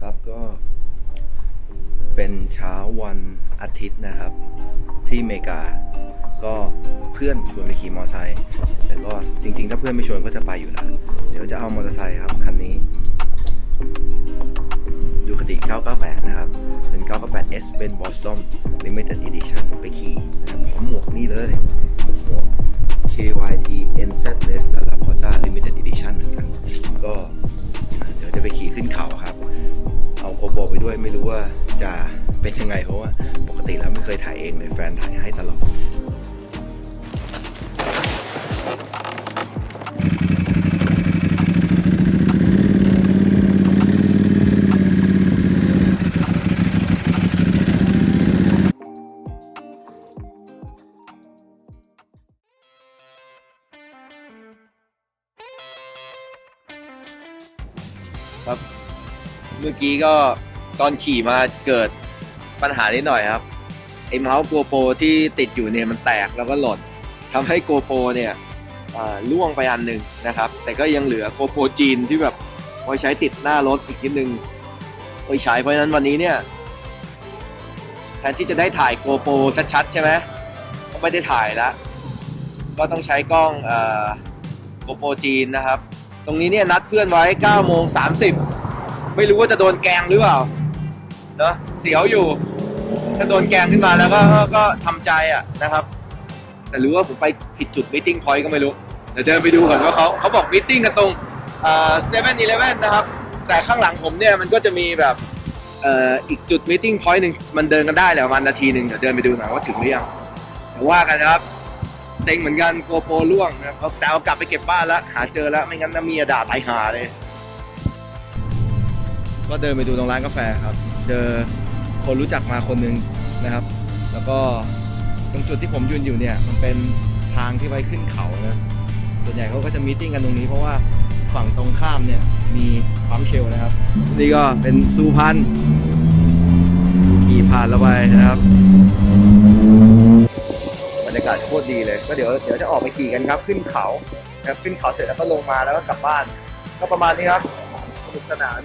ครับก็เป็นเช้าวันอาทิตย์นะครับ ที่อเมริกา ก็เพื่อนชวนไปขี่มอเตอร์ไซค์แต่ก็จริง ๆ ถ้าเพื่อนไม่ชวนก็จะไปอยู่แล้วเดี๋ยวจะเอามอเตอร์ไซค์ครับคันนี้ดูคติ 998 นะครับ เป็น 998S เป็น Boston Limited Edition ไปขี่นะครับพร้อมหมวกนี่เลย ยถ่ายเองเลยแฟนถ่ายให้ตลอดครับ เมื่อกี้ก็ตอนขี่มาเกิดปัญหานิดหน่อยครับ ไอ้เมาส์โกโปรที่ติดอยู่เนี่ยมันแตกแล้วก็หล่นทำให้โกโปรเนี่ยล่วงไปอันหนึ่งนะครับ แต่ก็ยังเหลือโกโปรจีนที่แบบไว้ใช้ติดหน้ารถอีกนิดนึงไว้ใช้เพราะนั้นวันนี้เนี่ยแทนที่จะได้ถ่ายโกโปรชัดๆใช่ไหมก็ไม่ได้ถ่ายแล้วก็ต้องใช้กล้องโกโปรจีนนะครับ ตรงนี้เนี่ยนัดเพื่อนไว้9โมง30 ไม่รู้ว่าจะโดนแกงหรือเปล่าเนอะเสียวอยู่ ถ้าโดนแกงขึ้นมาแล้วก็ก็ก็ทำใจอะนะครับ แต่รู้ว่าผมไปผิดจุดมิ e ติ้งพอยต์ก็ไม่รู้เดี๋ยวเดินไปดูก่อนว่าเขาเขาบอกมิ e ติ้งกันตรงเซเว่นอีเลฟเว่นนะครับ แต่ข้างหลังผมเนี่ยมันก็จะมีแบบเอ่ออีกจุดมิ e ติ้งพอยต์หนึ่งมันเดินกันได้แหละประมาณนาทีหนึ่งเดี๋ยวเดินไปดูหน่อยว่าถึงหรือยังเดี๋ยวว่ากันนะครับเซ็งเหมือนกันโกโปรล่วงนะครับแต่เอากลับไปเก็บบ้านแล้วหาเจอแล้วไม่งั้นน้าเมียด่าตายหาเลย ก็เดินไปดูตรงร้านกาแฟครับ เจอ คนรู้จักมาคนหนึ่งนะครับ แล้วก็ตรงจุดที่ผมยืนอยู่เนี่ยมันเป็นทางที่ไว้ขึ้นเขานะส่วนใหญ่เขาก็จะมีติ้งกันตรงนี้เพราะว่าฝั่งตรงข้ามเนี่ยมีปั๊มเชลนะครับ นี่ก็เป็นซูพันขี่ผ่านเราไปนะครับบรรยากาศโคตรดีเลย ก็เดี๋ยวเดี๋ยวจะออกไปขี่กันครับขึ้นเขาครับขึ้นเขาเสร็จแล้วก็ลงมาแล้วก็กลับบ้าน ก็ประมาณนี้ครับสนุกสนาน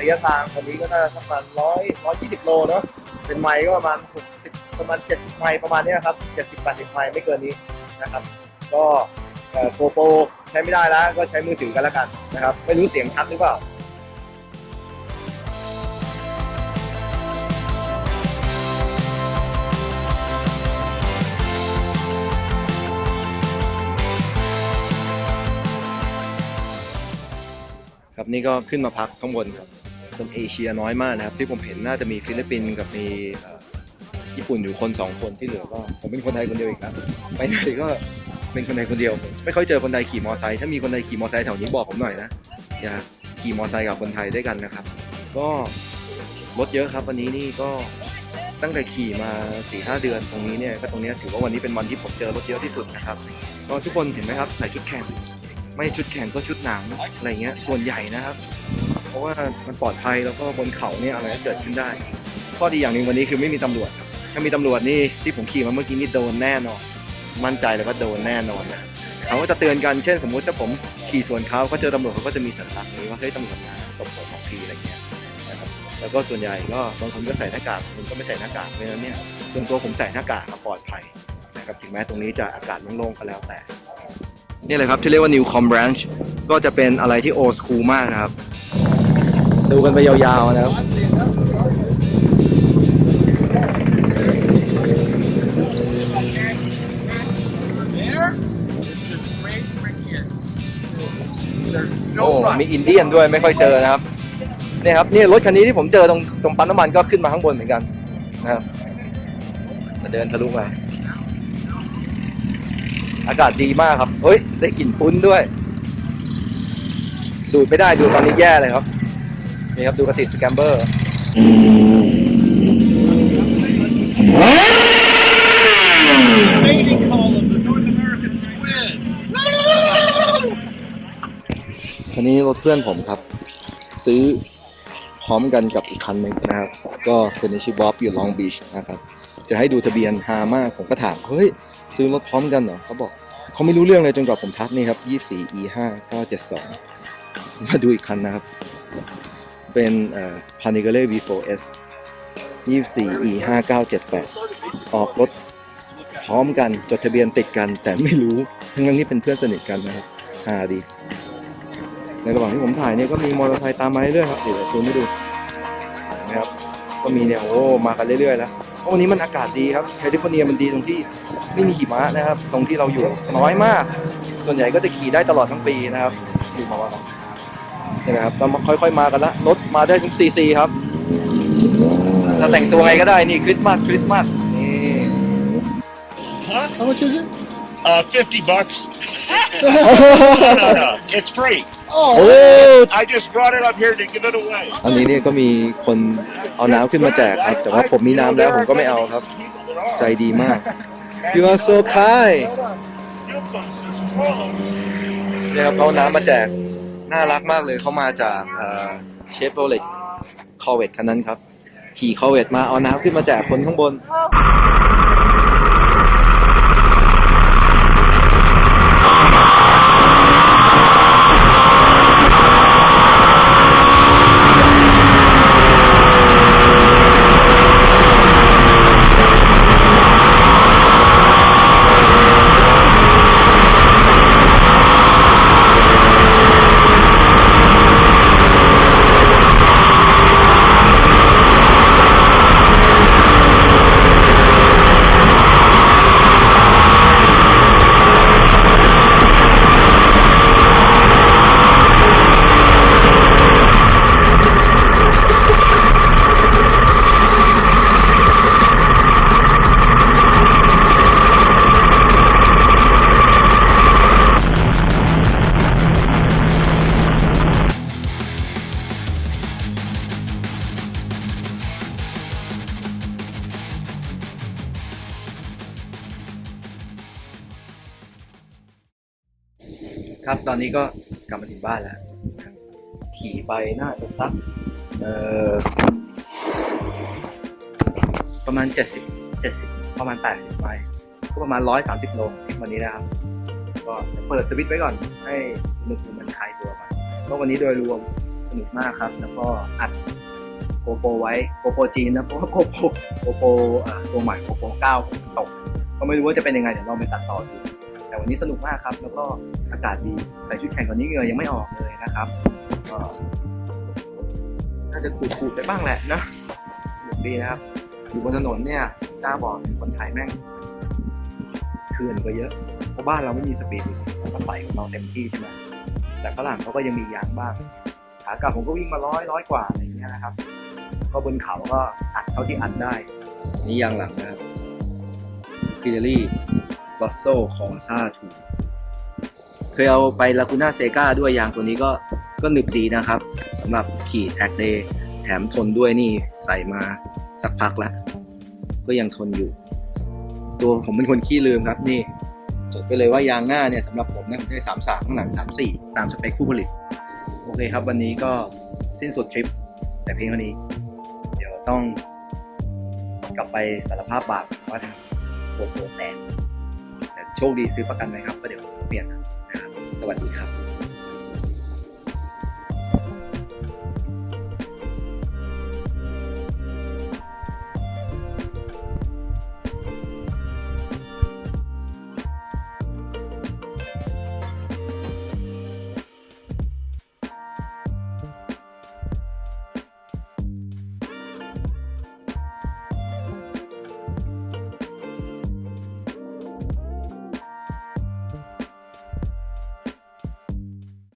ระยะทางวันนี้ก็น่าจะสักประมาณร้อยร้อยยี่สิบโลเนาะเป็นไมล์ก็ประมาณหกสิบประมาณเจ็ดสิบไมล์ประมาณนี้ยครับเจ็ดสิบแปดสิบไมล์ไม่เกินนี้นะครับ ก็โกโปรใช้ไม่ได้แล้วก็ใช้มือถือกันแล้วกันนะครับ ไม่รู้เสียงชัดหรือเปล่า นี่ก็ขึ้นมาพักข้างบนครับคนเอเชียน้อยมากนะครับ ที่ผมเห็นน่าจะมีฟิลิปปินส์กับมีญี่ปุ่นอยู่คนสองคนที่เหลือก็ผมเป็นคนไทยคนเดียวอีกครับไปไหนก็เป็นคนไทยคนเดียว ไม่ค่อยเจอคนไทยขี่มอไซค์ถ้ามีคนไทยขี่มอไซค์แถวนี้บอกผมหน่อยนะอย่าขี่มอไซค์กับคนไทยด้วยกันนะครับ ก็รถเยอะครับวันนี้นี่ก็ตั้งแต่ขี่มา4ีหเดือนตรงนี้เนี่ยก็ตรงนี้ถือว่าวันนี้เป็นวันที่ผมเจอรถเยอะที่สุดนะครับก็ทุกคนเห็นไหมครับใส่ชุดแข่ง ไม่ชุดแข่งก็ชุดหนังอะไรเงี้ย ส่วนใหญ่นะครับ เพราะว่ามันปลอดภัยแล้วก็บนเขาเนี่ยอะไรก็เกิดขึ้นได้ ข้อดีอย่างหนึ่งวันนี้คือไม่มีตำรวจครับ ถ้ามีตำรวจนี่ที่ผมขี่มาเมื่อกี้นี่โดนแน่นอน มั่นใจเลยว่าโดนแน่นอนนะเขาก็จะเตือนกัน เช่นสมมุติถ้าผมขี่สวนเขาก็เจอตำรวจเขาก็จะมีสัญลักษณ์นี้ว่าเฮ้ยตำรวจมาตบหัวสองทีอะไรเงี้ยนะครับ แล้วก็ส่วนใหญ่ก็บางคนก็ใส่หน้ากากบางคนก็ไม่ใส่หน้ากากเพราะฉะนั้นเนี่ยส่วนตัวผมใส่หน้ากากครับปลอดภัยนะครับ ถึงแม้ตรงนี้จะอากาศโล่งๆก็แล้วแต่ นี่เลยครับที่เรียกว่า New Com Branch ก็จะเป็นอะไรที่โอ s คูลมากนะครับ ดูกันไปยาวๆนะครับ โอ้มีอินเดียนด้วยไม่ค่อยเจอนะครับเนี่ยครับนี่รถคันนี้ที่ผมเจอตรงตรงปั๊มน้ำมันก็ขึ้นมาข้างบนเหมือนกันนะครับมาเดินทะลุมา อากาศดีมากครับ เฮ้ย ได้กลิ่นปุ้นด้วย ดูดไม่ได้ดูตอนนี้แย่เลยครับ นี่ครับดูกระติกสแกมเบอร์คันนี้รถเพื่อนผมครับ ซื้อพร้อมกันกับอีกคันหนึ่งนะครับ ก็เป็นชิบ๊อบอยู่ลองบีชนะครับ จะให้ดูทะเบียนฮามากผมก็ถาม เฮ้ย ซื้อรถพร้อมกันเหรอเขาบอกเขาไม่รู้เรื่องเลยจนกว่าผมทักนี่ครับ 24 e 5 972 มาดูอีกคันนะครับ เป็นเอ่อ Panigale V4S 24 E 5978 ออกรถพร้อมกันจดทะเบียนติดกัน แต่ไม่รู้ ทั้งนั้นที่เป็นเพื่อนสนิทกันนะครับฮาดี ในระหว่างที่ผมถ่ายเนี่ยก็มีมอเตอร์ไซค์ตามมาเรื่อยๆครับเดี๋ยวซูมให้ดูนะครับก็มีเนี่ยโอ้มากันเรื่อยๆแล้วเพราะ วันนี้มันอากาศดีครับแคลิฟอร์เนียมันดีตรงที่ไม่มีหิมะนะครับ ตรงที่เราอยู่น้อยมาก ส่วนใหญ่ก็จะขี่ได้ตลอดทั้งปีนะครับซูมมาว่านี่นะครับเรามาค่อยๆมากันละรถมาได้ทุกซีซีครับจะแต่งตัวไงก็ได้นี่คริสต์มาสคริสต์มาสนี่ Huh? How much is it? Uh, 50 bucks. no, no, no. It's free. โอ้ I just brought it up here to give it away. อันนี้เนี่ยก็มีคนเอาน้ำขึ้นมาแจกครับ แต่ว่าผมมีน้ำแล้วผมก็ไม่เอาครับ ใจดีมาก You are so kind เนี่ยครับเขาเอาน้ำมาแจก น่ารักมากเลยเขามาจากเชฟโรเลตคอเวตคันนั้นครับ ขี่คอเวตมาเอาน้ำขึ้นมาแจกคนข้างบน ครับ ตอนนี้ก็กลับมาถึงบ้านแล้ว ขี่ไปน่าจะสักเออประมาณ 70 70 ประมาณ 80ไม้ก็ประมาณ 130 โลวันนี้นะครับ ก็เปิดสวิตช์ไว้ก่อนให้อุณหภูมิมันคลายตัวก่อนก็วันนี้โดยรวมสนุกมากครับ แล้วก็อัดโกโปรไว้โกโปรจีนนะเพราะว่าโกโปรโกโปรตัวใหม่โกโปร9ผมตก ก็ไม่รู้ว่าจะเป็นยังไงเดี๋ยวลองไปตัดต่อดู แต่วันนี้สนุกมากครับ แล้วก็อากาศดีใส่ชุดแข่งตอนนี้เหงื่อยังไม่ออกเลยนะครับก็น่าจะขูดๆไปบ้างแหละนะสนุกดีนะครับ อยู่บนถนนเนี่ยกล้าบอกเลยคนไทยแม่งเขื่อนก็เยอะเพราะบ้านเราไม่มีสปีดเราก็ใส่ของเราเต็มที่ใช่ไหมแต่ฝรั่งเขาก็ยังมียางบ้างขากลับผมก็วิ่งมาร้อยร้อยกว่าอะไรอย่างเงี้ยนะครับ ก็บนเขาก็อัดเท่าที่อัดได้ นี่ยางหลังนะครับพิเดลี่ ลอสโซของซาทูเคยเอาไปลากูน่าเซกาด้วยยางตัวนี้ก็ก็หนึบดีนะครับสำหรับขี่แท็กเดย์แถมทนด้วยนี่ใส่มาสักพักล้วก็ยังทนอยู่ ตัวผมเป็นคนขี้ลืมครับนี่จดไปเลยว่ายางหน้าเนี่ยสำหรับผมนะผมได้สามสามข้างหลังสามสี่ตามสเปคผู้ผลิต โอเคครับ วันนี้ก็สิ้นสุดทริป แต่เพียงเท่านี้ เดี๋ยวต้องกลับไปสารภาพบาปว่าทำโกโปรแตกแต่ โชคดีซื้อประกันไว้ครับก็เดี๋ยวเปลี่ยนนะครับสวัสดีครับ